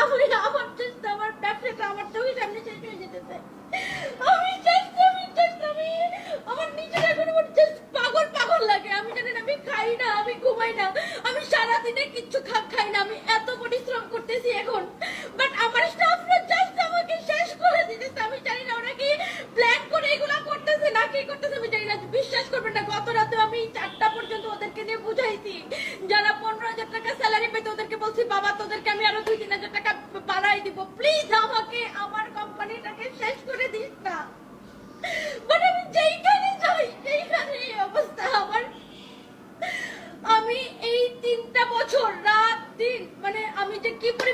আমার চেষ্টা আমার ব্যবসাটা আমার চোখের সামনে শেষ হয়ে যেতেছে। আমি আমি আমার নিজের এখন পাগল পাগল লাগে। আমি জানেন আমি খাই না, আমি ঘুমাই না, আমি সারাদিনে কিচ্ছু খা খাই না, আমি এত পরিশ্রম করতেছি এখন। বাট আমার স্টাফরা জাস্ট আমাকে শেষ করে আমি জানি না, ওরা প্ল্যান করে এগুলা করতেছে, না কি করতেছে, আমি জানি না। বিশ্বাস করবেন না, গত আমি চারটা পর্যন্ত ওদেরকে নিয়ে বুঝাইছি। যারা পনেরো হাজার টাকা স্যালারি পেতে, ওদেরকে বলছি, বাবা, তোদেরকে আমি আরও দুই, তিন হাজার টাকা তাড়াই দিব। প্লিজ আমাকে, আমার কোম্পানিটাকে শেষ করে দিস না। মানে আমি যেইখানে যাই, সেইখানে এই অবস্থা আমার।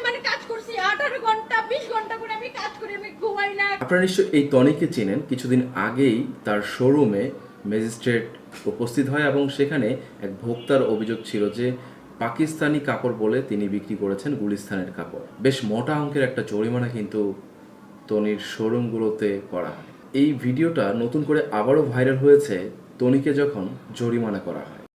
মানে কাজ করছি, আঠারো ঘণ্টা, বিশ ঘণ্টা করে আমি কাজ করি, আমি ঘুমাই না। আপনারা নিশ্চয় এই টনিকে চেনেন। কিছুদিন আগেই তার শোরুমে ম্যাজিস্ট্রেট উপস্থিত হয় এবং সেখানে এক ভোক্তার অভিযোগ ছিল যে পাকিস্তানি কাপড় বলে তিনি বিক্রি করেছেন গুলিস্তানের কাপড়। বেশ মোটা অঙ্কের একটা জরিমানা কিন্তু তনির শোরুমগুলোতে করা হয়। এই ভিডিওটা নতুন করে আবারও ভাইরাল হয়েছে তনিকে যখন জরিমানা করা হয়।